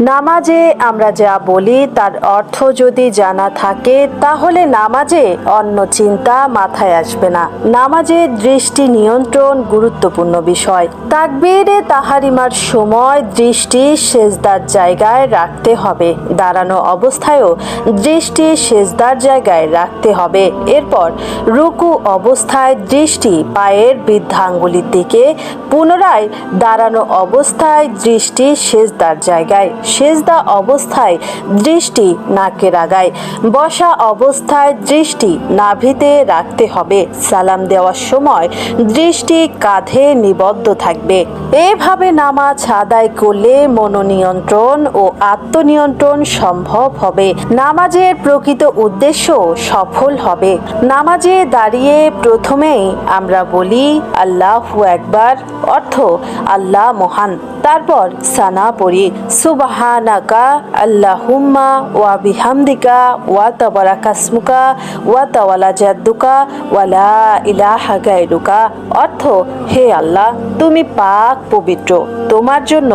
নামাজে আমরা যা বলি, তার অর্থ যদি জানা থাকে, তাহলে নামাজে অন্য চিন্তা মাথায় আসবে না। নামাজে দৃষ্টি নিয়ন্ত্রণ গুরুত্বপূর্ণ বিষয়। তাকবীরে তাহারিমার সময় দৃষ্টি সেজদার জায়গায় রাখতে হবে। দাঁড়ানো অবস্থায়ও দৃষ্টি সেজদার জায়গায় রাখতে হবে। এরপর রুকু অবস্থায় দৃষ্টি পায়ের বৃদ্ধাঙ্গুলির দিকে, পুনরায় দাঁড়ানো অবস্থায় দৃষ্টি সেজদার জায়গায়। সেজদা অবস্থায় দৃষ্টি নাকের আগায় বসা অবস্থায় দৃষ্টি নাভিতে রাখতে হবে। সালাম দেওয়ার সময় দৃষ্টি কাঁধে নিবদ্ধ থাকবে। এভাবে নামাজ আদায় করলে মনোনিয়ন্ত্রণ ও আত্মনিয়ন্ত্রণ সম্ভব হবে। নামাজের প্রকৃত উদ্দেশ্য সফল হবে। নামাজে দাঁড়িয়ে প্রথমেই আমরা বলি, আল্লাহু একবার অর্থ, আল্লাহ মহান তারপর সানা পড়ি সুবাহানাকা, আল্লাহুম্মা ওয়া বিহামদিকা, ওয়া তাবারাকাসমুকা, ওয়া তাওয়ালা জাদ্দুকা ওয়ালা ইলাহা গায়রুকা। অর্থ, হে আল্লাহ, তুমি পাক, পবিত্র। তোমার জন্য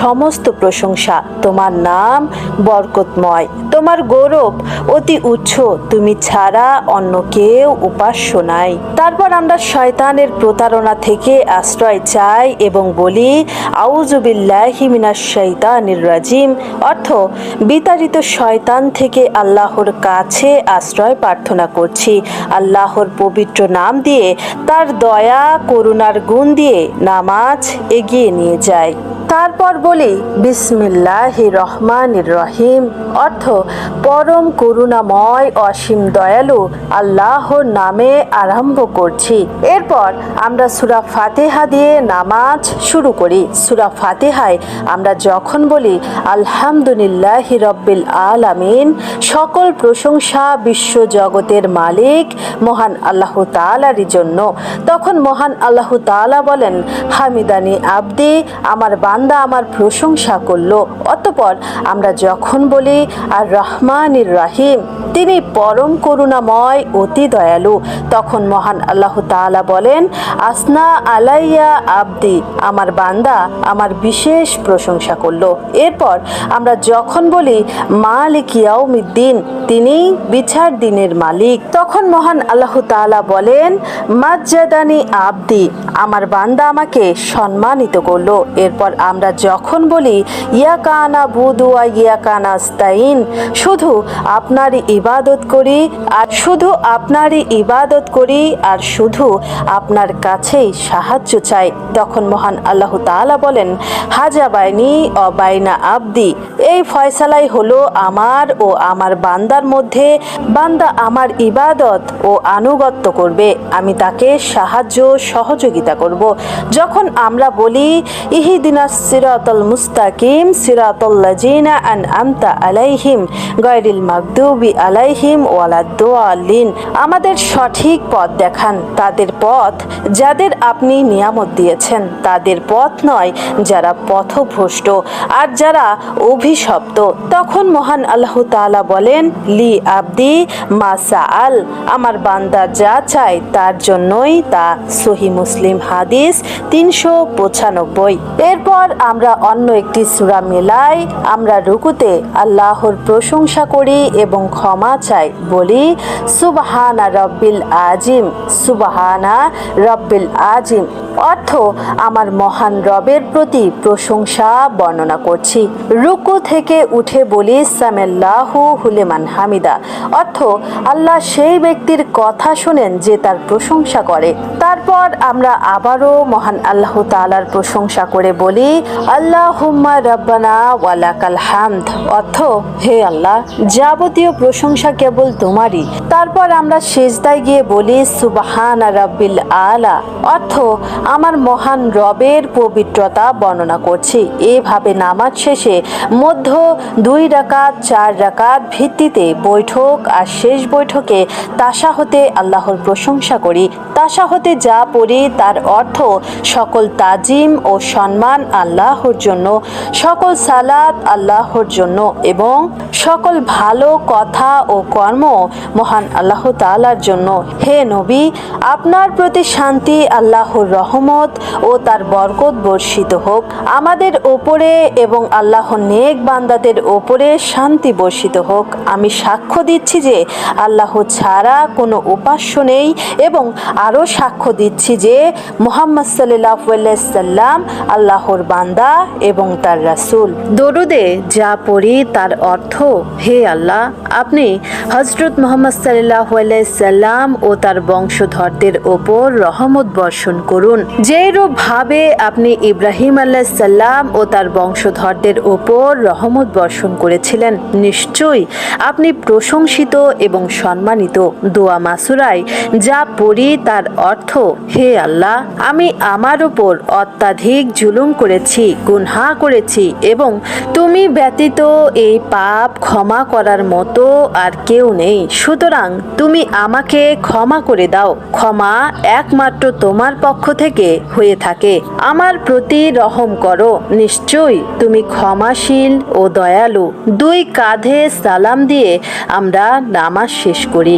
সমস্ত প্রশংসা, তোমার নাম বরকতময়। তোমার গৌরব অতি উচ্চ, তুমি ছাড়া অন্য কেউ উপাস্য নাই। তারপর আমরা শয়তানের প্রতারণা থেকে আশ্রয় চাই এবং বলি আউজুবিল্লাহি মিনাশ শাইতানির রাজিম অর্থ, বিতাড়িত শয়তান থেকে আল্লাহর কাছে আশ্রয় প্রার্থনা করছি। আল্লাহর পবিত্র নাম দিয়ে তার দয়া, করুণার গুণ দিয়ে নামাজ এগিয়ে নিয়ে যায়। তারপর বলি, বিসমিল্লাহ রহমান রহিম অর্থ, পরম করুণাময় অসীম দয়ালু আল্লাহর নামে আরম্ভ করছি। এরপর আমরা সুরা ফাতেহা দিয়ে নামাজ শুরু করি। সুরা ফাতেহায় আমরা যখন বলি, আলহামদুলিল্লাহ রব্বিল আলামিন সকল প্রশংসা বিশ্ব জগতের মালিক, মহান আল্লাহ তালারই জন্য। তখন মহান আল্লাহ তালা বলেন, হামিদানি আব্দি, আমার বান্দা আমার প্রশংসা করল। অতপর আমরা যখন বলি, আর রহমানির রাহিম, তিনি পরম করুণাময়, অতি দয়ালু। তখন মহান আল্লাহ তাআলা বলেন, আসনা আলাইয়া আব্দি, আমার বান্দা আমার বিশেষ প্রশংসা করল। এরপর আমরা যখন বলি, মালিক ইয়াউমিদ্দিন, তিনি বিচার দিনের মালিক। তখন মহান আল্লাহ তাআলা বলেন, মাজ্জাদানি আব্দি, আমার বান্দা আমাকে সম্মানিত করল। এরপর আমরা যখন বলি ইয়া কানা বুদুয়া ইয়া কানা স্তাইন শুধু আপনারই ইবাদত করি আর শুধু আপনারই ইবাদত করি আর শুধু আপনার কাছেই সাহায্য চাই। তখন মহান আল্লাহ তাআলা বলেন, হাজা বাইনি ও বাইনা আব্দি। এই ফয়সালাই হলো আমার ও আমার বান্দার মধ্যে বান্দা আমার ইবাদত ও আনুগত্য করবে। আমি তাকে সাহায্য সহযোগিতা করব। যখন আমরা বলি ইহিদিনা সিরাতল মুস্তাকিম, সিরাতল লাজিনা আন আমতা আলাইহিম গায়রিল মাগদুবি আলাইহিম ওয়ালাদ্দোয়ালিন আমাদের সঠিক পথ দেখান, তাদের পথ যাদের আপনি নিয়ামত দিয়েছেন, তাদের পথ নয় যারা পথভ্রষ্ট। আর যারা অভিশপ্ত, তখন মহান আল্লাহ তাআলা বলেন, লি আব্দি মা সাআল। আমার বান্দা যা চায় তার জন্যই তা। সহি মুসলিম হাদিস তিনশো পঁচানব্বই। এরপর আমরা অন্য একটি সুরা মেলাই আমরা রুকুতে আল্লাহর প্রশংসা করি এবং ক্ষমা চাই। বলি, সুবহানা রব্বিল আজিম, সুবহানা রব্বিল আজিম। অর্থ আমার মহান রবের প্রতি প্রশংসা বর্ণনা করছি। রুকু থেকে উঠে বলি, সামেল্লাহু হুলেমান হামিদা। অর্থ, আল্লাহ সেই ব্যক্তির কথা শোনেন যে তার প্রশংসা করে। তারপর আমরা আবারও মহান আল্লাহ তাআলার প্রশংসা করে বলি আল্লাহ হুম্মা রব্বানা ওয়ালাকাল হামদ। অর্থ, হে আল্লাহ, যাবতীয় প্রশংসা কেবল তোমারই। তারপর আমরা সেজদায় গিয়ে বলি, সুবাহান রাব্বিল আলা। অর্থ আমার মহান রবের পবিত্রতা বর্ণনা করছি। এভাবে নামাজ শেষে মধ্য দুই রাকাত, চার রাকাত ভিত্তিতে বৈঠক আর শেষ বৈঠকে তাসা হতে আল্লাহর প্রশংসা করি। তাসা হতে যা পড়ি তার অর্থ সকল তাজিম ও সম্মান আল্লাহর জন্য, সকল সালাত আল্লাহর জন্য এবং সকল ভালো কথা ও কর্ম মহান আল্লাহ তাআলার জন্য। হে নবী, আপনার প্রতি শান্তি আল্লাহর রহমত ও তার বরকত বর্ষিত হোক। আমাদের ওপরে এবং আল্লাহ নেক বান্দাদের ওপরে শান্তি বর্ষিত হোক। আমি সাক্ষ্য দিচ্ছি যে আল্লাহ ছাড়া কোনো উপাস্য নেই এবং আরও সাক্ষ্য দিচ্ছি যে মোহাম্মদ সাল্লাহ সাল্লাম আল্লাহর বান্দা এবং তার রাসূল। দরুদে যা পড়ি তার অর্থ, হে আল্লাহ, আপনি হজরত মোহাম্মদ সাল্লাহ সাল্লাম ও তার বংশধরদের ওপর রহমত বর্ষণ করুন। যেরূপ ভাবে আপনি ইব্রাহিম আল্লাহ সাল্লাম ও তার বংশধরদের ওপর রহমত বর্ষণ করেছিলেন, নিশ্চয়ই আপনি প্রশংসিত এবং সম্মানিত দোয়া মাসুরাই, যা পড়ি তার অর্থ, হে আল্লাহ, আমি আমার ওপর অত্যাধিক জুলুম করেছি, গুনহা করেছি এবং তুমি ব্যতীত এই পাপ ক্ষমা করার মতো আর কেউ নেই। সুতরাং তুমি আমাকে ক্ষমা করে দাও। ক্ষমা একমাত্র তোমার পক্ষ থেকে হয়ে থাকে। আমার প্রতি রহম করো। নিশ্চয় তুমি ক্ষমাশীল ও দয়ালু। দুই কাঁধে সালাম দিয়ে আমরা নামাজ শেষ করি।